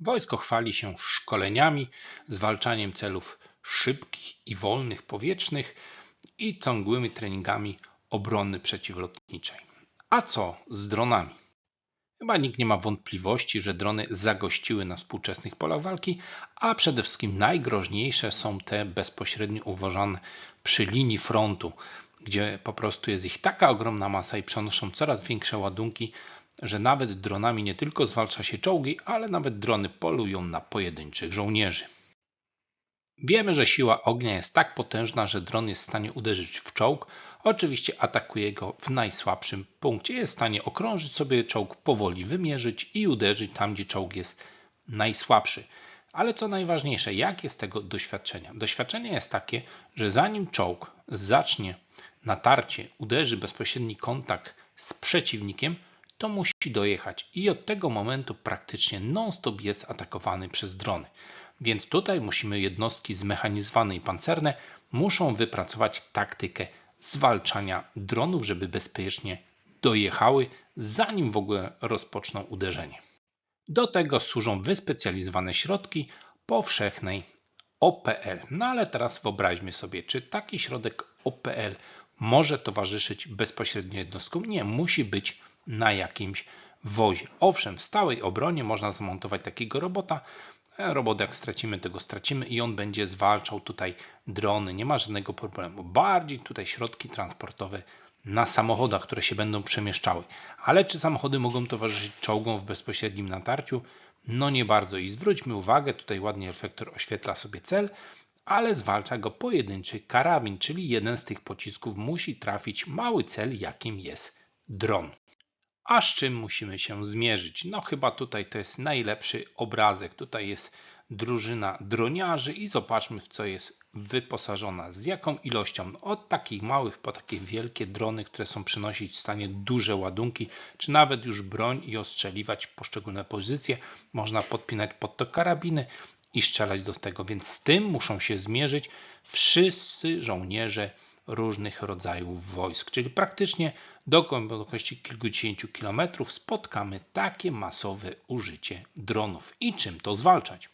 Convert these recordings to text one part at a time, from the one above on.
Wojsko chwali się szkoleniami, zwalczaniem celów szybkich i wolnych powietrznych i ciągłymi treningami obrony przeciwlotniczej. A co z dronami? Chyba nikt nie ma wątpliwości, że drony zagościły na współczesnych polach walki, a przede wszystkim najgroźniejsze są te bezpośrednio uważane przy linii frontu, gdzie po prostu jest ich taka ogromna masa i przenoszą coraz większe ładunki, że nawet dronami nie tylko zwalcza się czołgi, ale nawet drony polują na pojedynczych żołnierzy. Wiemy, że siła ognia jest tak potężna, że dron jest w stanie uderzyć w czołg. Oczywiście atakuje go w najsłabszym punkcie. Jest w stanie okrążyć sobie czołg, powoli wymierzyć i uderzyć tam, gdzie czołg jest najsłabszy. Ale co najważniejsze, jakie z tego doświadczenia? Doświadczenie jest takie, że zanim czołg zacznie natarcie, uderzy bezpośredni kontakt z przeciwnikiem, to musi dojechać i od tego momentu praktycznie non-stop jest atakowany przez drony. Więc tutaj musimy jednostki zmechanizowane i pancerne muszą wypracować taktykę zwalczania dronów, żeby bezpiecznie dojechały, zanim w ogóle rozpoczną uderzenie. Do tego służą wyspecjalizowane środki powszechnej OPL. No ale teraz wyobraźmy sobie, czy taki środek OPL może towarzyszyć bezpośrednio jednostkom? Nie, musi być na jakimś wozie. Owszem, w stałej obronie można zamontować takiego robota. E, robot jak stracimy, tego stracimy i on będzie zwalczał tutaj drony. Nie ma żadnego problemu. Bardziej tutaj środki transportowe na samochodach, które się będą przemieszczały. Ale czy samochody mogą towarzyszyć czołgom w bezpośrednim natarciu? No nie bardzo. I zwróćmy uwagę, tutaj ładnie reflektor oświetla sobie cel, ale zwalcza go pojedynczy karabin, czyli jeden z tych pocisków musi trafić mały cel, jakim jest dron. A z czym musimy się zmierzyć? No chyba tutaj to jest najlepszy obrazek. Tutaj jest drużyna droniarzy i zobaczmy w co jest wyposażona, z jaką ilością. Od takich małych po takie wielkie drony, które są przynosić w stanie duże ładunki, czy nawet już broń i ostrzeliwać poszczególne pozycje. Można podpinać pod to karabiny i strzelać do tego, więc z tym muszą się zmierzyć wszyscy żołnierze różnych rodzajów wojsk, czyli praktycznie do głębokości kilkudziesięciu kilometrów spotkamy takie masowe użycie dronów. I czym to zwalczać?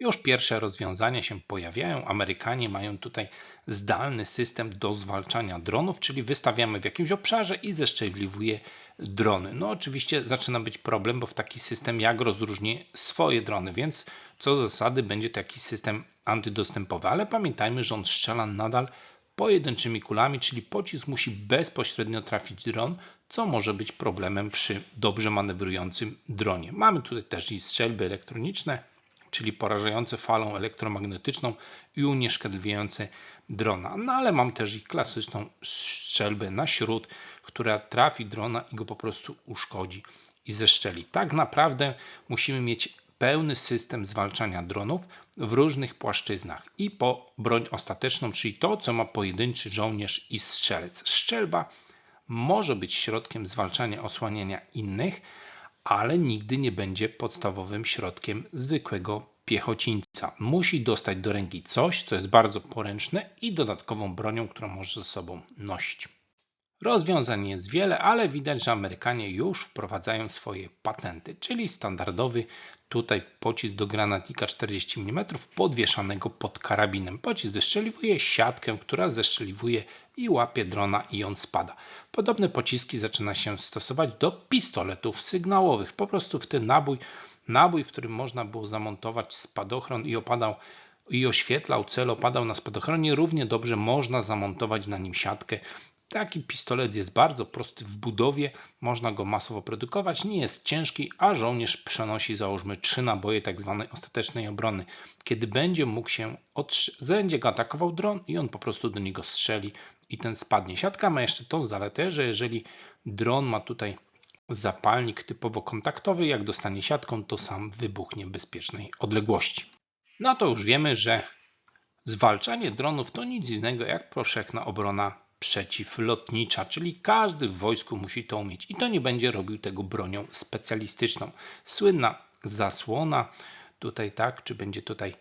Już pierwsze rozwiązania się pojawiają. Amerykanie mają tutaj zdalny system do zwalczania dronów, czyli wystawiamy w jakimś obszarze i zeszczeliwuje drony. No oczywiście zaczyna być problem, bo w taki system jak rozróżni swoje drony, więc co zasady będzie to jakiś system antydostępowy, ale pamiętajmy, że on strzela nadal pojedynczymi kulami, czyli pocisk musi bezpośrednio trafić dron, co może być problemem przy dobrze manewrującym dronie. Mamy tutaj też i strzelby elektroniczne, czyli porażające falą elektromagnetyczną i unieszkodliwiające drona. No ale mam też i klasyczną strzelbę na śród, która trafi drona i go po prostu uszkodzi i zeszczeli. Tak naprawdę musimy mieć pełny system zwalczania dronów w różnych płaszczyznach i po broń ostateczną, czyli to, co ma pojedynczy żołnierz i strzelec. Strzelba może być środkiem zwalczania osłaniania innych, ale nigdy nie będzie podstawowym środkiem zwykłego piechocińca. Musi dostać do ręki coś, co jest bardzo poręczne i dodatkową bronią, którą może ze sobą nosić. Rozwiązań jest wiele, ale widać, że Amerykanie już wprowadzają swoje patenty, czyli standardowy tutaj pocisk do granatnika 40 mm podwieszanego pod karabinem. Pocisk zeszczeliwuje siatkę, która zeszczeliwuje i łapie drona i on spada. Podobne pociski zaczyna się stosować do pistoletów sygnałowych. Po prostu w ten nabój, nabój, w którym można było zamontować spadochron i opadał i oświetlał cel, opadał na spadochronie, równie dobrze można zamontować na nim siatkę Taki pistolet jest bardzo prosty w budowie, można go masowo produkować, nie jest ciężki, a żołnierz przenosi załóżmy trzy naboje. Tak ostatecznej obrony. Kiedy będzie mógł się, będzie go atakował dron i on po prostu do niego strzeli i ten spadnie. Siatka ma jeszcze tą zaletę, że jeżeli dron ma tutaj zapalnik typowo kontaktowy, jak dostanie siatką, to sam wybuchnie w bezpiecznej odległości. No to już wiemy, że zwalczanie dronów to nic innego jak powszechna obrona przeciwlotnicza, czyli każdy w wojsku musi to umieć i to nie będzie robił tego bronią specjalistyczną. Słynna zasłona, tutaj tak, czy będzie tutaj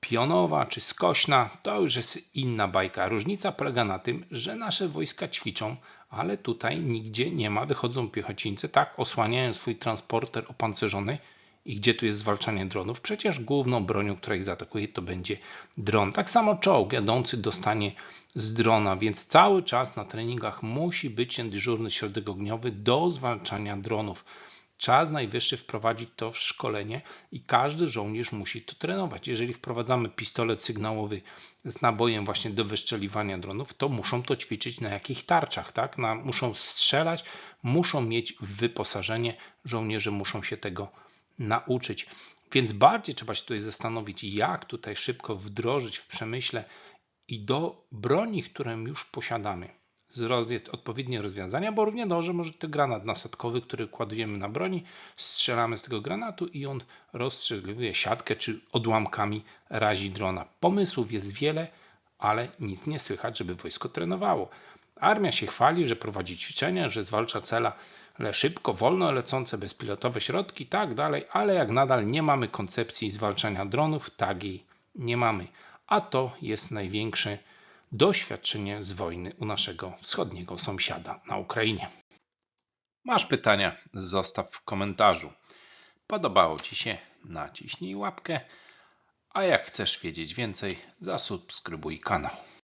pionowa czy skośna, to już jest inna bajka. Różnica polega na tym, że nasze wojska ćwiczą, ale tutaj nigdzie nie ma, wychodzą piechocińcy, tak, osłaniają swój transporter opancerzony I gdzie tu jest zwalczanie dronów? Przecież główną bronią, która ich zaatakuje, to będzie dron. Tak samo czołg jadący dostanie z drona, więc cały czas na treningach musi być ten dyżurny środek ogniowy do zwalczania dronów. Czas najwyższy wprowadzić to w szkolenie i każdy żołnierz musi to trenować. Jeżeli wprowadzamy pistolet sygnałowy z nabojem właśnie do wyszczeliwania dronów, to muszą to ćwiczyć na jakich tarczach, tak? Na, muszą strzelać, muszą mieć wyposażenie, żołnierze muszą się tego nauczyć. Więc bardziej trzeba się tutaj zastanowić, jak tutaj szybko wdrożyć w przemyśle i do broni, którą już posiadamy odpowiednie rozwiązania, bo równie dobrze może to granat nasadkowy, który kładujemy na broni, strzelamy z tego granatu i on rozstrzeliwuje siatkę czy odłamkami razi drona. Pomysłów jest wiele, ale nic nie słychać, żeby wojsko trenowało. Armia się chwali, że prowadzi ćwiczenia, że zwalcza cela ale szybko, wolno lecące bezpilotowe środki, tak dalej, ale jak nadal nie mamy koncepcji zwalczania dronów, takiej nie mamy. A to jest największy doświadczenie z wojny u naszego wschodniego sąsiada na Ukrainie. Masz pytania? Zostaw w komentarzu. Podobało Ci się? Naciśnij łapkę. A jak chcesz wiedzieć więcej, zasubskrybuj kanał.